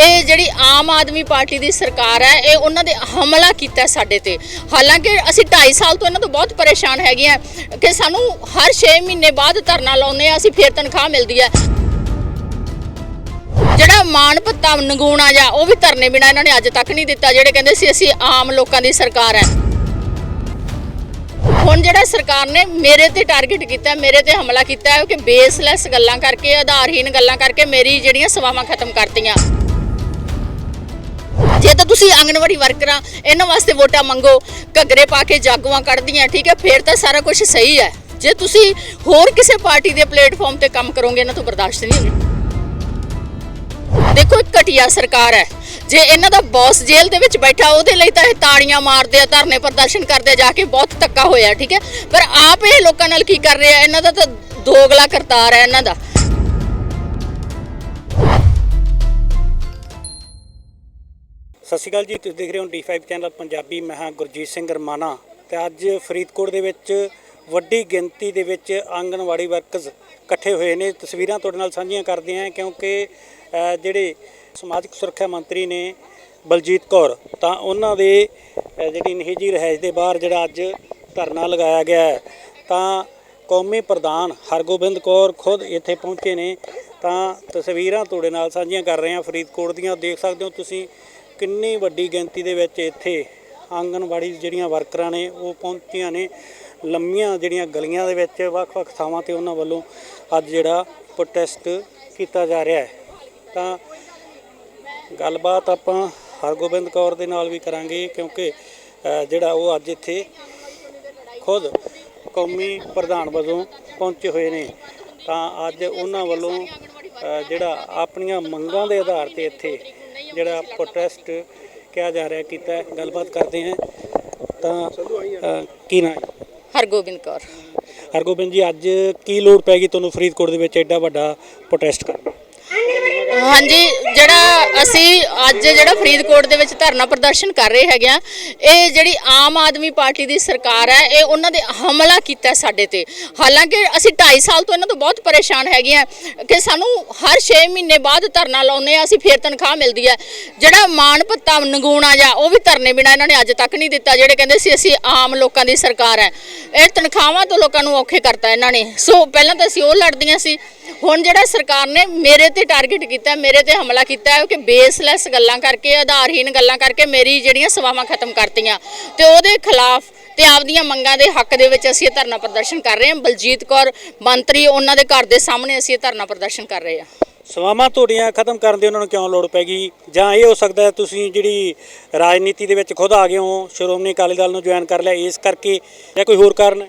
ਇਹ ਜਿਹੜੀ ਆਮ ਆਦਮੀ ਪਾਰਟੀ ਦੀ ਸਰਕਾਰ ਹੈ, ਇਹ ਉਹਨਾਂ ਦੇ ਹਮਲਾ ਕੀਤਾ ਸਾਡੇ ਤੇ। ਹਾਲਾਂਕਿ ਅਸੀਂ 2.5 ਸਾਲ ਤੋਂ ਇਹਨਾਂ ਤੋਂ ਬਹੁਤ ਪਰੇਸ਼ਾਨ ਹੈਗੇ ਆ ਕਿ ਸਾਨੂੰ ਹਰ 6 ਮਹੀਨੇ ਬਾਅਦ ਧਰਨਾ ਲਾਉਂਦੇ ਆ ਅਸੀਂ ਫੇਰ ਤਨਖਾਹ ਮਿਲਦੀ ਹੈ। ਜਿਹੜਾ ਮਾਣ ਭੱਤਾ ਨਗੂਣਾ ਜਾਂ ਉਹ ਵੀ ਧਰਨੇ ਬਿਨਾ ਇਹਨਾਂ ਨੇ ਅੱਜ ਤੱਕ ਨਹੀਂ ਦਿੱਤਾ, ਜਿਹੜੇ ਕਹਿੰਦੇ ਸੀ ਅਸੀਂ ਆਮ ਲੋਕਾਂ ਦੀ ਸਰਕਾਰ ਹੈ। ਹੁਣ ਜਿਹੜਾ ਸਰਕਾਰ ਨੇ ਮੇਰੇ ਤੇ ਟਾਰਗੇਟ ਕੀਤਾ, ਮੇਰੇ ਤੇ ਹਮਲਾ ਕੀਤਾ ਹੈ ਕਿ ਬੇਸਲੈਸ ਗੱਲਾਂ ਕਰਕੇ ਆਧਾਰਹੀਨ ਗੱਲਾਂ ਕਰਕੇ ਮੇਰੀ ਜਿਹੜੀਆਂ ਸੇਵਾਵਾਂ ਖਤਮ ਕਰਤੀਆਂ। ਜੇ ਤਾਂ ਤੁਸੀਂ ਆਂਗਣਵਾੜੀ ਵਰਕਰਾਂ ਇਹਨਾਂ ਵਾਸਤੇ ਵੋਟਾਂ ਮੰਗੋ, ਘੱਗਰੇ ਪਾ ਕੇ ਜਾਗੂਆਂ ਕੱਢਦੀਆਂ, ਠੀਕ ਹੈ, ਫਿਰ ਤਾਂ ਸਾਰਾ ਕੁਝ ਸਹੀ ਹੈ। ਜੇ ਤੁਸੀਂ ਹੋਰ ਕਿਸੇ ਪਾਰਟੀ ਦੇ ਪਲੇਟਫਾਰਮ ਤੇ ਕੰਮ ਕਰੋਗੇ, ਇਹਨਾਂ ਤੋਂ ਬਰਦਾਸ਼ਤ ਨਹੀਂ ਹੋਣੀ। ਦੇਖੋ, ਇੱਕ ਘਟੀਆ ਸਰਕਾਰ ਹੈ। ਜੇ ਇਹਨਾਂ ਦਾ ਬੌਸ ਜੇਲ੍ਹ ਦੇ ਵਿੱਚ ਬੈਠਾ, ਉਹਦੇ ਲਈ ਤਾਂ ਇਹ ਤਾੜੀਆਂ ਮਾਰਦੇ ਆ, ਧਰਨੇ ਪ੍ਰਦਰਸ਼ਨ ਕਰਦੇ ਆ, ਜਾ ਕੇ ਬਹੁਤ ਧੱਕਾ ਹੋਇਆ, ਠੀਕ ਹੈ। ਪਰ ਆਪ ਇਹ ਲੋਕਾਂ ਨਾਲ ਕੀ ਕਰ ਰਹੇ ਆ ਇਹਨਾਂ ਦਾ ਤਾਂ ਦੋਗਲਾ ਕਰਤਾਰ ਹੈ, ਇਹਨਾਂ ਦਾ। ਸਤਿ ਸ਼੍ਰੀ ਅਕਾਲ ਜੀ, ਤੁਸੀਂ ਦੇਖ ਰਹੇ ਹੋ D5 ਚੈਨਲ ਪੰਜਾਬੀ, ਮੈਂ ਹਾਂ ਗੁਰਜੀਤ ਸਿੰਘ ਰਮਾਣਾ ਤੇ ਅੱਜ ਫਰੀਦਕੋਟ ਦੇ ਵਿੱਚ ਵੱਡੀ ਗਿਣਤੀ ਦੇ ਵਿੱਚ ਆਂਗਣਵਾੜੀ ਵਰਕਰਸ ਇਕੱਠੇ ਹੋਏ ਨੇ। ਤਸਵੀਰਾਂ ਤੁਹਾਡੇ ਨਾਲ ਸਾਂਝੀਆਂ ਕਰਦੇ ਹਾਂ ਕਿਉਂਕਿ ਜਿਹੜੇ ਸਮਾਜਿਕ ਸੁਰੱਖਿਆ ਮੰਤਰੀ ਨੇ ਬਲਜੀਤ ਕੌਰ, ਤਾਂ ਉਹਨਾਂ ਦੇ ਜਿਹੜੀ ਨਿਹਜੀ ਰਿਹਾਇਸ਼ ਦੇ ਬਾਹਰ ਜਿਹੜਾ ਅੱਜ ਧਰਨਾ ਲਗਾਇਆ ਗਿਆ ਹੈ, ਤਾਂ ਕੌਮੀ ਪ੍ਰਧਾਨ ਹਰਗੋਬਿੰਦ ਕੌਰ ਖੁਦ ਇੱਥੇ ਪਹੁੰਚੇ ਨੇ। ਤਾਂ ਤਸਵੀਰਾਂ ਤੁਹਾਡੇ ਨਾਲ ਸਾਂਝੀਆਂ ਕਰ ਰਹੇ ਹਾਂ ਫਰੀਦਕੋਟ ਦੀਆਂ, ਦੇਖ ਸਕਦੇ ਹੋ ਤੁਸੀਂ ਕਿੰਨੀ ਵੱਡੀ ਗਿਣਤੀ ਦੇ ਵਿੱਚ ਇੱਥੇ ਆਂਗਣਵਾੜੀ ਜਿਹੜੀਆਂ ਵਰਕਰਾਂ ਨੇ, ਉਹ ਪਹੁੰਚੀਆਂ ਨੇ। ਲੰਮੀਆਂ ਜਿਹੜੀਆਂ ਗਲੀਆਂ ਦੇ ਵਿੱਚ, ਵੱਖ-ਵੱਖ ਥਾਵਾਂ ਤੇ ਉਹਨਾਂ ਵੱਲੋਂ ਅੱਜ ਜਿਹੜਾ ਪ੍ਰੋਟੈਸਟ ਕੀਤਾ ਜਾ ਰਿਹਾ ਹੈ। ਤਾਂ ਗੱਲਬਾਤ ਆਪਾਂ ਹਰਗੋਬਿੰਦ ਕੌਰ ਦੇ ਨਾਲ ਵੀ ਕਰਾਂਗੇ, ਕਿਉਂਕਿ ਜਿਹੜਾ ਉਹ ਅੱਜ ਇੱਥੇ ਖੁਦ ਕੌਮੀ ਪ੍ਰਧਾਨ ਵਜੋਂ ਪਹੁੰਚੇ ਹੋਏ ਨੇ। ਤਾਂ ਅੱਜ ਉਹਨਾਂ ਵੱਲੋਂ ਜਿਹੜਾ ਆਪਣੀਆਂ ਮੰਗਾਂ ਦੇ ਆਧਾਰ ਤੇ ਇੱਥੇ ਜਿਹੜਾ ਪ੍ਰੋਟੈਸਟ ਕਿਹਾ ਜਾ ਰਿਹਾ ਕੀਤਾ। ਗੱਲਬਾਤ ਕਰਦੇ ਹਾਂ ਤਾਂ ਕੀ ਨਾ ਹਰਗੋਬਿੰਦ ਕੌਰ ਹਰਗੋਬਿੰਦ ਜੀ ਅੱਜ ਕੀ ਲੋੜ ਪੈ ਗਈ ਤੁਹਾਨੂੰ ਫਰੀਦਕੋਟ ਦੇ ਵਿੱਚ ਐਡਾ ਵੱਡਾ ਪ੍ਰੋਟੈਸਟ ਕਰਨ? ਹਾਂਜੀ ਜਿਹੜਾ ਅਸੀਂ ਅੱਜ ਜਿਹੜਾ ਫਰੀਦਕੋਟ ਦੇ ਵਿੱਚ ਧਰਨਾ ਪ੍ਰਦਰਸ਼ਨ ਕਰ ਰਹੇ ਹੈਗੇ ਆ, ਇਹ ਜਿਹੜੀ ਆਮ ਆਦਮੀ ਪਾਰਟੀ ਦੀ ਸਰਕਾਰ ਹੈ, ਇਹ ਉਹਨਾਂ ਦੇ ਹਮਲਾ ਕੀਤਾ ਸਾਡੇ ਤੇ। ਹਾਲਾਂਕਿ ਅਸੀਂ 2.5 ਸਾਲ ਤੋਂ ਇਹਨਾਂ ਤੋਂ ਬਹੁਤ ਪਰੇਸ਼ਾਨ ਹੈਗੇ ਆ ਕਿ ਸਾਨੂੰ ਹਰ 6 ਮਹੀਨੇ ਬਾਅਦ ਧਰਨਾ ਲਾਉਂਦੇ ਆ, ਅਸੀਂ ਫੇਰ ਤਨਖਾਹ ਮਿਲਦੀ ਹੈ ਜਿਹੜਾ ਮਾਣ ਭੱਤਾ ਨਗੂਣਾ ਜਾਂ ਉਹ ਵੀ ਧਰਨੇ ਬਿਨਾ ਇਹਨਾਂ ਨੇ ਅੱਜ ਤੱਕ ਨਹੀਂ ਦਿੱਤਾ, ਜਿਹੜੇ ਕਹਿੰਦੇ ਸੀ ਅਸੀਂ ਆਮ ਲੋਕਾਂ ਦੀ ਸਰਕਾਰ ਹੈ। ਇਹ ਤਨਖਾਹਾਂ ਤੋਂ ਲੋਕਾਂ ਨੂੰ ਔਖੇ ਕਰਤਾ ਇਹਨਾਂ ਨੇ। ਸੋ ਪਹਿਲਾਂ ਤਾਂ ਅਸੀਂ ਉਹ ਲੜਦੀਆਂ ਸੀ ਹੁਣ ਜਿਹੜਾ ਸਰਕਾਰ ਨੇ ਮੇਰੇ ਤੇ ਟਾਰਗੇਟ ਕੀਤਾ, ਮੇਰੇ ਤੇ ਹਮਲਾ ਕੀਤਾ ਹੈ ਕਿ ਬੇਸਲੈਸ ਗੱਲਾਂ ਕਰਕੇ ਆਧਾਰਹੀਨ ਗੱਲਾਂ ਕਰਕੇ ਮੇਰੀ ਜਿਹੜੀਆਂ ਸੇਵਾਵਾਂ ਖਤਮ ਕਰਤੀਆਂ। ਤੇ ਉਹਦੇ ਖਿਲਾਫ ਤੇ ਆਪਦੀਆਂ ਮੰਗਾਂ ਦੇ ਹੱਕ ਦੇ ਵਿੱਚ ਅਸੀਂ ਇਹ ਧਰਨਾ ਪ੍ਰਦਰਸ਼ਨ ਕਰ ਰਹੇ ਹਾਂ। ਬਲਜੀਤ ਕੌਰ ਮੰਤਰੀ, ਉਹਨਾਂ ਦੇ ਘਰ ਦੇ ਸਾਹਮਣੇ ਅਸੀਂ ਇਹ ਧਰਨਾ ਪ੍ਰਦਰਸ਼ਨ ਕਰ ਰਹੇ ਹਾਂ। ਸਵਾਮਾਂ ਤੁਹਾਡੀਆਂ ਖਤਮ ਕਰਨ ਦੀ ਉਹਨਾਂ ਨੂੰ ਕਿਉਂ ਲੋੜ ਪੈ ਗਈ? ਜਾਂ ਇਹ ਹੋ ਸਕਦਾ ਹੈ ਤੁਸੀਂ ਜਿਹੜੀ ਰਾਜਨੀਤੀ ਦੇ ਵਿੱਚ ਖੁਦ ਆ ਗਏ ਹੋ, ਸ਼੍ਰੋਮਣੀ ਅਕਾਲੀ ਦਲ ਨੂੰ ਜੁਆਇਨ ਕਰ ਲਿਆ, ਇਸ ਕਰਕੇ ਜਾਂ ਕੋਈ ਹੋਰ ਕਾਰਨ ਹੈ?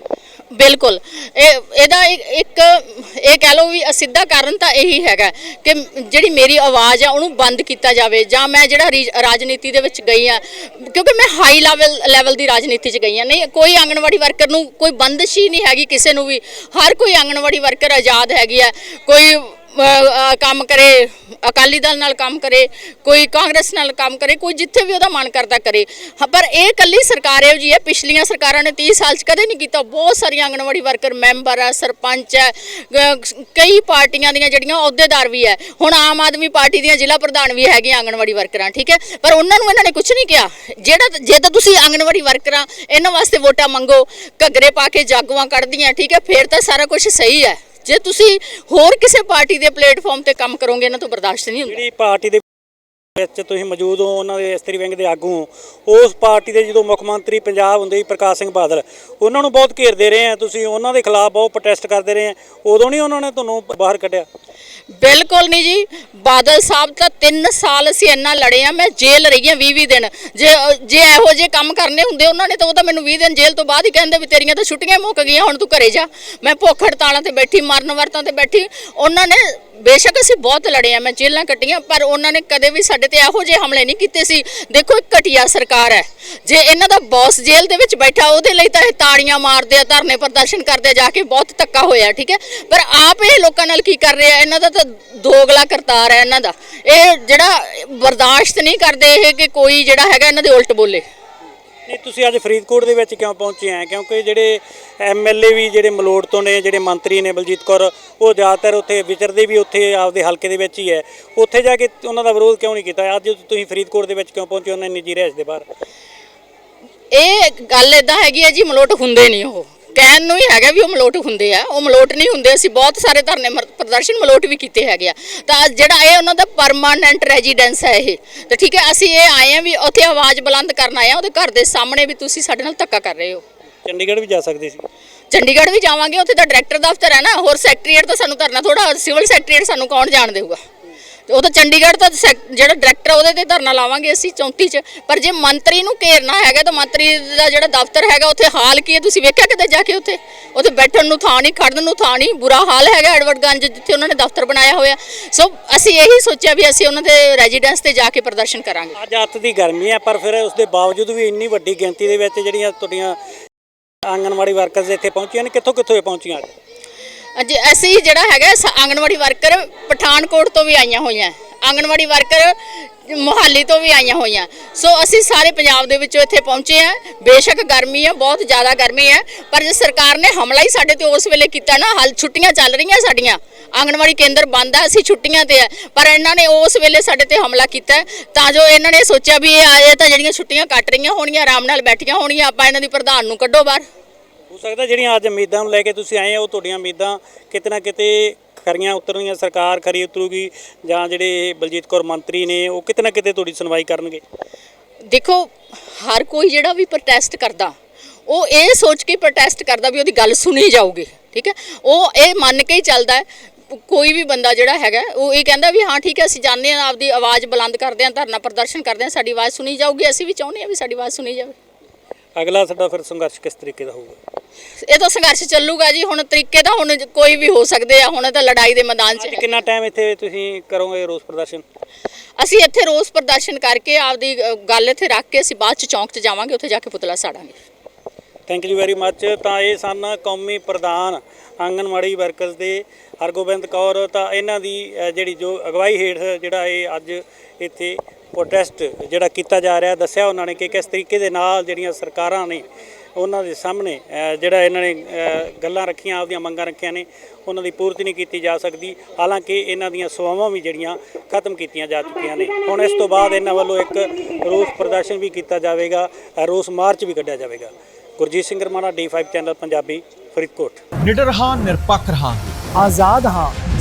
ਬਿਲਕੁਲ। ਇਹ, ਇਹਦਾ ਇੱਕ, ਇਹ ਕਹਿ ਲਓ ਵੀ ਸਿੱਧਾ ਕਾਰਨ ਤਾਂ ਇਹੀ ਹੈਗਾ ਕਿ ਜਿਹੜੀ ਮੇਰੀ ਆਵਾਜ਼ ਆ, ਉਹਨੂੰ ਬੰਦ ਕੀਤਾ ਜਾਵੇ ਜਾਂ ਮੈਂ ਜਿਹੜਾ ਰੀ- ਰਾਜਨੀਤੀ ਦੇ ਵਿੱਚ ਗਈ ਆ, ਕਿਉਂਕਿ ਮੈਂ ਹਾਈ ਲੈਵਲ ਲੈਵਲ ਦੀ ਰਾਜਨੀਤੀ 'ਚ ਗਈ ਆ। ਨਹੀਂ, ਕੋਈ ਆਂਗਣਵਾੜੀ ਵਰਕਰ ਨੂੰ ਕੋਈ ਬੰਦਸ਼ ਹੀ ਨਹੀਂ ਹੈਗੀ ਕਿਸੇ ਨੂੰ ਵੀ। ਹਰ ਕੋਈ ਆਂਗਣਵਾੜੀ ਵਰਕਰ ਆਜ਼ਾਦ ਹੈਗੀ ਆ। ਕੋਈ ਕੰਮ ਕਰੇ, ਅਕਾਲੀ ਦਲ ਨਾਲ ਕੰਮ ਕਰੇ, ਕੋਈ ਕਾਂਗਰਸ ਨਾਲ ਕੰਮ ਕਰੇ, ਕੋਈ ਜਿੱਥੇ ਵੀ ਉਹਦਾ ਮਨ ਕਰਦਾ ਕਰੇ। ਪਰ ਇਹ ਕੱਲੀ ਸਰਕਾਰ ਇਹੋ ਜੀ ਹੈ, ਪਿਛਲੀਆਂ ਸਰਕਾਰਾਂ ਨੇ 30 ਸਾਲ 'ਚ ਕਦੇ ਨਹੀਂ ਕੀਤਾ। ਬਹੁਤ ਸਾਰੀਆਂ ਆਂਗਣਵਾੜੀ ਵਰਕਰ, ਮੈਂਬਰ ਹੈ ਸਰਪੰਚ ਹੈ ਕਈ ਪਾਰਟੀਆਂ ਦੀਆਂ ਜਿਹੜੀਆਂ ਅਹੁਦੇਦਾਰ ਵੀ ਹੈ। ਹੁਣ ਆਮ ਆਦਮੀ ਪਾਰਟੀ ਦੀਆਂ ਜ਼ਿਲ੍ਹਾ ਪ੍ਰਧਾਨ ਵੀ ਹੈਗੀਆਂ ਆਂਗਣਵਾੜੀ ਵਰਕਰਾਂ, ਠੀਕ ਹੈ? ਪਰ ਉਹਨਾਂ ਨੂੰ ਇਹਨਾਂ ਨੇ ਕੁਝ ਨਹੀਂ ਕਿਹਾ। ਜਿਹੜਾ ਜੇ ਤਾਂ ਤੁਸੀਂ ਆਂਗਣਵਾੜੀ ਵਰਕਰਾਂ, ਇਹਨਾਂ ਵਾਸਤੇ ਵੋਟਾਂ ਮੰਗੋ, ਘੱਗਰੇ ਪਾ ਕੇ ਜਾਗੂਆਂ ਕੱਢਦੀਆਂ, ਠੀਕ ਹੈ? ਫਿਰ ਤਾਂ ਸਾਰਾ ਕੁਝ ਸਹੀ ਹੈ। ਜੇ ਤੁਸੀਂ ਹੋਰ ਕਿਸੇ ਪਾਰਟੀ ਦੇ ਪਲੇਟਫਾਰਮ ਤੇ ਕੰਮ ਕਰੋਗੇ, ਇਹਨਾਂ ਤੋਂ ਬਰਦਾਸ਼ਤ ਨਹੀਂ ਹੁੰਦਾ। ਜਿਹੜੀ ਪਾਰਟੀ ਦੇ ਵਿੱਚ ਤੁਸੀਂ ਮੌਜੂਦ ਹੋ, ਉਹਨਾਂ ਦੇ ਇਸਤਰੀ ਵਿੰਗ ਦੇ ਆਗੂ ਹੋ, ਉਸ ਪਾਰਟੀ ਦੇ ਜਦੋਂ ਮੁੱਖ ਮੰਤਰੀ ਪੰਜਾਬ ਹੁੰਦੇ ਸੀ, ਪ੍ਰਕਾਸ਼ ਸਿੰਘ ਬਾਦਲ, ਉਹਨਾਂ ਨੂੰ ਬਹੁਤ ਘੇਰਦੇ ਰਹੇ ਆ। ਤੁਸੀਂ ਉਹਨਾਂ ਦੇ ਖਿਲਾਫ ਬਹੁਤ ਪ੍ਰੋਟੈਸਟ ਕਰਦੇ ਰਹੇ ਆ। ਉਦੋਂ ਨਹੀਂ ਉਹਨਾਂ ਨੇ ਤੁਹਾਨੂੰ ਬਾਹਰ ਕੱਢਿਆ। ਬਿਲਕੁਲ ਨਹੀਂ ਜੀ। ਬਾਦਲ ਸਾਹਿਬ ਤਾਂ 3 ਸਾਲ ਅਸੀਂ ਇੰਨਾ ਲੜੇ ਆ, ਮੈਂ ਜੇਲ੍ਹ ਰਹੀ ਆ 20 20 ਦਿਨ। ਜੇ ਜੇ ਇਹੋ ਜਿਹੇ ਕੰਮ ਕਰਨੇ ਹੁੰਦੇ ਉਹਨਾਂ ਨੇ ਤਾਂ ਉਹ ਤਾਂ ਮੈਨੂੰ 20 ਦਿਨ ਜੇਲ੍ਹ ਤੋਂ ਬਾਅਦ ਹੀ ਕਹਿੰਦੇ ਵੀ ਤੇਰੀਆਂ ਤਾਂ ਛੁੱਟੀਆਂ ਮੁੱਕ ਗਈਆਂ, ਹੁਣ ਤੂੰ ਘਰੇ ਜਾ। ਮੈਂ ਭੁੱਖ ਹੜਤਾਲਾਂ ਤੇ ਬੈਠੀ, ਮਰਨ ਵਰਤਾਂ ਤੇ ਬੈਠੀ। ਉਹਨਾਂ ਨੇ, ਬੇਸ਼ੱਕ ਅਸੀਂ ਬਹੁਤ ਲੜੇ ਆ, ਮੈਂ ਜੇਲ੍ਹਾਂ ਕੱਟੀਆਂ, ਪਰ ਉਹਨਾਂ ਨੇ ਕਦੇ ਵੀ ਸਾਡੇ ਤੇ ਇਹੋ ਜਿਹੇ ਹਮਲੇ ਨਹੀਂ ਕੀਤੇ ਸੀ। ਦੇਖੋ ਇੱਕ ਘਟੀਆ ਸਰਕਾਰ ਹੈ। ਜੇ ਇਹਨਾਂ ਦਾ ਬੌਸ ਜੇਲ੍ਹ ਦੇ ਵਿੱਚ ਬੈਠਾ, ਉਹਦੇ ਲਈ ਤਾਂ ਇਹ ਤਾੜੀਆਂ ਮਾਰਦੇ ਆ, ਧਰਨੇ ਪ੍ਰਦਰਸ਼ਨ ਕਰਦੇ ਆ, ਜਾ ਕੇ ਬਹੁਤ ਧੱਕਾ ਹੋਇਆ, ਠੀਕ ਹੈ? ਪਰ ਆਪ ਇਹ ਲੋਕਾਂ ਨਾਲ ਕੀ ਕਰ ਰਹੇ ਆ? ਇਹਨਾਂ ਦਾ ਤਾਂ ਦੋਗਲਾ ਕਰਤਾਰ ਹੈ ਇਹਨਾਂ ਦਾ। ਇਹ ਜਿਹੜਾ ਬਰਦਾਸ਼ਤ ਨਹੀਂ ਕਰਦੇ ਇਹ ਕਿ ਕੋਈ ਜਿਹੜਾ ਹੈਗਾ ਇਹਨਾਂ ਦੇ ਉਲਟ ਬੋਲੇ। ਇਹ ਤੁਸੀਂ ਅੱਜ ਫਰੀਦਕੋਟ ਦੇ ਵਿੱਚ ਕਿਉਂ ਪਹੁੰਚੇ ਆ ਕਿਉਂਕਿ ਜਿਹੜੇ ਐਮਐਲਏ ਵੀ ਜਿਹੜੇ ਮਲੋੜ ਤੋਂ ਨੇ ਜਿਹੜੇ ਮੰਤਰੀ ਨੇ ਬਲਜੀਤ ਕੌਰ ਉਹ ਜ਼ਿਆਦਾਤਰ ਉੱਥੇ ਵਿਚਰਦੇ ਵੀ ਉੱਥੇ ਆਪਦੇ ਹਲਕੇ ਦੇ ਵਿੱਚ ਹੀ ਹੈ। ਉੱਥੇ ਜਾ ਕੇ ਉਹਨਾਂ ਦਾ ਵਿਰੋਧ ਕਿਉਂ ਨਹੀਂ ਕੀਤਾ? ਅੱਜ ਤੁਸੀਂ ਫਰੀਦਕੋਟ ਦੇ ਵਿੱਚ ਕਿਉਂ ਪਹੁੰਚੇ ਉਹਨਾਂ ਦੀ ਨਿੱਜੀ ਰਹਿਸ਼ ਦੇ ਬਾਹਰ। ਇਹ ਗੱਲ ਇਦਾਂ ਹੈਗੀ ਹੈ ਜੀ ਮਲੋਟ ਹੁੰਦੇ ਨਹੀਂ ਉਹ। ਕਹਿਣ ਨੂੰ ਹੀ ਹੈਗਾ ਵੀ ਉਹ ਮਲੋਟ ਹੁੰਦੇ ਆ ਉਹ ਮਲੋਟ ਨਹੀਂ ਹੁੰਦੇ ਅਸੀਂ ਬਹੁਤ ਸਾਰੇ ਧਰਨੇ ਪ੍ਰਦਰਸ਼ਨ ਮਲੋਟ ਵੀ ਕੀਤੇ ਹੈਗੇ ਆ। ਤਾਂ ਜਿਹੜਾ ਇਹ ਉਹਨਾਂ ਦਾ ਪਰਮਾਨੈਂਟ ਰੈਜ਼ੀਡੈਂਸ ਹੈ ਇਹ ਤੇ ਠੀਕ ਹੈ ਅਸੀਂ ਇਹ ਆਏ ਆ ਵੀ ਉੱਥੇ ਆਵਾਜ਼ ਬੁਲੰਦ ਕਰਨ ਆਏ ਆ ਉਹਦੇ ਘਰ ਦੇ ਸਾਹਮਣੇ ਵੀ ਤੁਸੀਂ ਸਾਡੇ ਨਾਲ ਧੱਕਾ ਕਰ ਰਹੇ ਹੋ। ਚੰਡੀਗੜ੍ਹ ਵੀ ਜਾ ਸਕਦੇ ਸੀ। ਚੰਡੀਗੜ੍ਹ ਵੀ ਜਾਵਾਂਗੇ ਉੱਥੇ ਤਾਂ ਡਾਇਰੈਕਟਰ ਦਫ਼ਤਰ ਹੈ ਨਾ ਹੋਰ ਸੈਕਟਰੀਏਟ ਤਾਂ ਸਾਨੂੰ ਧਰਨਾ ਥੋੜਾ ਸਿਵਲ ਸੈਕਟਰੀਏਟ ਸਾਨੂੰ ਕੌਣ ਜਾਣ ਦੇਊਗਾ ਤੇ ਉਹ ਤਾਂ ਚੰਡੀਗੜ੍ਹ ਤਾਂ ਜਿਹੜਾ ਡਾਇਰੈਕਟਰ ਉਹਦੇ ਤੇ ਧਰਨਾ ਲਾਵਾਂਗੇ ਅਸੀਂ 34 ਚ। ਪਰ ਜੇ ਮੰਤਰੀ ਨੂੰ ਘੇਰਨਾ ਹੈਗਾ, ਤਾਂ ਮੰਤਰੀ ਦਾ ਜਿਹੜਾ ਦਫ਼ਤਰ ਹੈਗਾ, ਉੱਥੇ ਹਾਲ ਕੀ ਹੈ? ਤੁਸੀਂ ਵੇਖਿਆ ਕਿਤੇ ਜਾ ਕੇ ਉੱਥੇ? ਉੱਥੇ ਬੈਠਣ ਨੂੰ ਥਾਂ ਨਹੀਂ, ਖੜਨ ਨੂੰ ਥਾਂ ਨਹੀਂ, ਬੁਰਾ ਹਾਲ ਹੈਗਾ ਐਡਵਰਟਗੰਜ ਜਿੱਥੇ ਉਹਨਾਂ ਨੇ ਦਫ਼ਤਰ ਬਣਾਇਆ ਹੋਇਆ। ਸੋ ਅਸੀਂ ਇਹੀ ਸੋਚਿਆ ਵੀ ਅਸੀਂ ਉਹਨਾਂ ਦੇ ਰੈਜ਼ੀਡੈਂਸ ਤੇ ਜਾ ਕੇ ਪ੍ਰਦਰਸ਼ਨ ਕਰਾਂਗੇ। ਅੱਜ ਅੱਤ ਦੀ ਗਰਮੀ ਹੈ, ਪਰ ਫਿਰ ਉਸ ਦੇ ਬਾਵਜੂਦ ਵੀ ਇੰਨੀ ਵੱਡੀ ਗਿਣਤੀ ਦੇ ਵਿੱਚ ਜਿਹੜੀਆਂ ਤੁਹਾਡੀਆਂ ਆਂਗਨਵਾੜੀ ਵਰਕਰਸ ਇੱਥੇ ਪਹੁੰਚੀਆਂ ਨੇ ਕਿੱਥੋਂ ਕਿੱਥੋਂ ਇਹ ਪਹੁੰਚੀਆਂ ਅੱਜ ਅਸੀਂ ਜਿਹੜਾ ਹੈਗਾ ਸ- ਆਂਗਣਵਾੜੀ ਵਰਕਰ ਪਠਾਨਕੋਟ ਤੋਂ ਵੀ ਆਈਆਂ ਹੋਈਆਂ, ਆਂਗਣਵਾੜੀ ਵਰਕਰ ਮੁਹਾਲੀ ਤੋਂ ਵੀ ਆਈਆਂ ਹੋਈਆਂ। ਸੋ ਅਸੀਂ ਸਾਰੇ ਪੰਜਾਬ ਦੇ ਵਿੱਚੋਂ ਇੱਥੇ ਪਹੁੰਚੇ ਆ ਬੇਸ਼ੱਕ ਗਰਮੀ ਹੈ ਬਹੁਤ ਜ਼ਿਆਦਾ ਗਰਮੀ ਹੈ ਪਰ ਜੇ ਸਰਕਾਰ ਨੇ ਹਮਲਾ ਹੀ ਸਾਡੇ ਤੇ ਉਸ ਵੇਲੇ ਕੀਤਾ ਨਾ, ਹਾਲ ਛੁੱਟੀਆਂ ਚੱਲ ਰਹੀਆਂ ਸਾਡੀਆਂ। ਆਂਗਣਵਾੜੀ ਕੇਂਦਰ ਬੰਦ ਆ, ਅਸੀਂ ਛੁੱਟੀਆਂ ਤੇ ਆ, ਪਰ ਇਹਨਾਂ ਨੇ ਉਸ ਵੇਲੇ ਸਾਡੇ ਤੇ ਹਮਲਾ ਕੀਤਾ। ਤਾਂ ਜੋ ਇਹਨਾਂ ਨੇ ਸੋਚਿਆ ਵੀ ਇਹ ਆਏ ਤਾਂ ਜਿਹੜੀਆਂ ਛੁੱਟੀਆਂ ਕੱਟ ਰਹੀਆਂ ਹੋਣਗੀਆਂ, ਆਰਾਮ ਨਾਲ ਬੈਠੀਆਂ ਹੋਣਗੀਆਂ, ਆਪਾਂ ਇਹਨਾਂ ਦੀ ਪ੍ਰਧਾਨ ਨੂੰ ਕੱਢੋ ਬਾਹਰ। ਹੋ ਸਕਦਾ ਜਿਹੜੀਆਂ ਅੱਜ ਉਮੀਦਾਂ ਨੂੰ ਲੈ ਕੇ ਤੁਸੀਂ ਆਏ ਹੋ, ਉਹ ਤੁਹਾਡੀਆਂ ਉਮੀਦਾਂ ਕਿਤੇ ਨਾ ਕਿਤੇ ਖਰੀਆਂ ਉਤਰਨੀਆਂ ਸਰਕਾਰ ਖਰੀ ਉਤਰੂਗੀ ਜਾਂ ਜਿਹੜੇ ਬਲਜੀਤ ਕੌਰ ਮੰਤਰੀ ਨੇ, ਉਹ ਕਿਤੇ ਨਾ ਕਿਤੇ ਤੁਹਾਡੀ ਸੁਣਵਾਈ ਕਰਨਗੇ। ਦੇਖੋ, ਹਰ ਕੋਈ ਜਿਹੜਾ ਵੀ ਪ੍ਰੋਟੈਸਟ ਕਰਦਾ, ਉਹ ਇਹ ਸੋਚ ਕੇ ਪ੍ਰੋਟੈਸਟ ਕਰਦਾ ਵੀ ਉਹਦੀ ਗੱਲ ਸੁਣੀ ਜਾਊਗੀ, ਠੀਕ ਹੈ? ਉਹ ਇਹ ਮੰਨ ਕੇ ਹੀ ਚੱਲਦਾ ਹੈ, ਕੋਈ ਵੀ ਬੰਦਾ ਜਿਹੜਾ ਹੈਗਾ, ਉਹ ਇਹ ਕਹਿੰਦਾ ਵੀ ਹਾਂ, ਠੀਕ ਹੈ, ਅਸੀਂ ਜਾਣਦੇ ਹਾਂ ਆਪਦੀ ਆਵਾਜ਼ ਬੁਲੰਦ ਕਰਦੇ ਹਾਂ, ਧਰਨਾ ਪ੍ਰਦਰਸ਼ਨ ਕਰਦੇ ਹਾਂ, ਸਾਡੀ ਆਵਾਜ਼ ਸੁਣੀ ਜਾਊਗੀ, ਅਸੀਂ ਵੀ ਚਾਹੁੰਦੇ ਹਾਂ ਵੀ ਸਾਡੀ ਆਵਾਜ਼ ਸੁਣੀ ਜਾਵੇ। ਅਗਲਾ ਸਾਡਾ ਫਿਰ ਸੰਘਰਸ਼ ਕਿਸ ਤਰੀਕੇ ਦਾ ਹੋਊਗਾ? ਇਹ ਤਾਂ ਸੰਘਰਸ਼ ਚੱਲੂਗਾ ਜੀ ਹੁਣ ਤਰੀਕੇ ਤਾਂ ਹੁਣ ਕੋਈ ਵੀ ਹੋ ਸਕਦੇ ਆ ਹੁਣ ਤਾਂ ਲੜਾਈ ਦੇ ਮੈਦਾਨ 'ਚ ਅੱਜ ਕਿੰਨਾ ਟਾਈਮ ਇੱਥੇ ਤੁਸੀਂ ਕਰੋਗੇ ਰੋਸ ਪ੍ਰਦਰਸ਼ਨ? ਅਸੀਂ ਇੱਥੇ ਰੋਸ ਪ੍ਰਦਰਸ਼ਨ ਕਰਕੇ ਆਪਦੀ ਅ, ਗੱਲ ਇੱਥੇ ਰੱਖ ਕੇ ਅਸੀਂ ਬਾਅਦ 'ਚ ਚੌਂਕ 'ਚ ਜਾਵਾਂਗੇ ਉੱਥੇ ਜਾ ਕੇ ਪੁਤਲਾ ਸਾੜਾਂਗੇ। ਥੈਂਕ ਯੂ ਵੈਰੀ ਮੱਚ ਤਾਂ ਇਹ ਸਨ ਕੌਮੀ ਪ੍ਰਧਾਨ ਆਂਗਨਵਾੜੀ ਵਰਕਰਸ ਦੇ ਹਰਗੋਬਿੰਦ ਕੌਰ। ਤਾਂ ਇਹਨਾਂ ਦੀ ਅ, ਜਿਹੜੀ ਜੋ ਅਗਵਾਈ ਹੇਠ ਜਿਹੜਾ ਇਹ ਅੱਜ ਇੱਥੇ ਪ੍ਰੋਟੈਸਟ ਜਿਹੜਾ ਕੀਤਾ ਜਾ ਰਿਹਾ ਦੱਸਿਆ ਉਹਨਾਂ ਨੇ ਕਿ ਕਿਸ ਤਰੀਕੇ ਦੇ ਨਾਲ ਜਿਹੜੀਆਂ ਸਰਕਾਰਾਂ ਨੇ ਉਹਨਾਂ ਦੇ ਸਾਹਮਣੇ ਜਿਹੜਾ ਇਹਨਾਂ ਨੇ ਗੱਲਾਂ ਰੱਖੀਆਂ ਆਪਦੀਆਂ ਮੰਗਾਂ ਰੱਖੀਆਂ ਨੇ ਉਹਨਾਂ ਦੀ ਪੂਰਤੀ ਨਹੀਂ ਕੀਤੀ ਜਾ ਸਕਦੀ। ਹਾਲਾਂਕਿ ਇਹਨਾਂ ਦੀਆਂ ਸੇਵਾਵਾਂ ਵੀ ਜਿਹੜੀਆਂ ਖਤਮ ਕੀਤੀਆਂ ਜਾ ਚੁੱਕੀਆਂ ਨੇ। ਹੁਣ ਇਸ ਤੋਂ ਬਾਅਦ ਇਹਨਾਂ ਵੱਲੋਂ ਇੱਕ ਰੋਸ ਪ੍ਰਦਰਸ਼ਨ ਵੀ ਕੀਤਾ ਜਾਵੇਗਾ ਅ, ਰੋਸ ਮਾਰਚ ਵੀ ਕੱਢਿਆ ਜਾਵੇਗਾ। Gurjeet Singh Ramana D5 channel Punjabi Faridkot. ਨਿਡਰ ਹਾਂ ਨਿਰਪੱਖ ਹਾਂ ਆਜ਼ਾਦ ਹਾਂ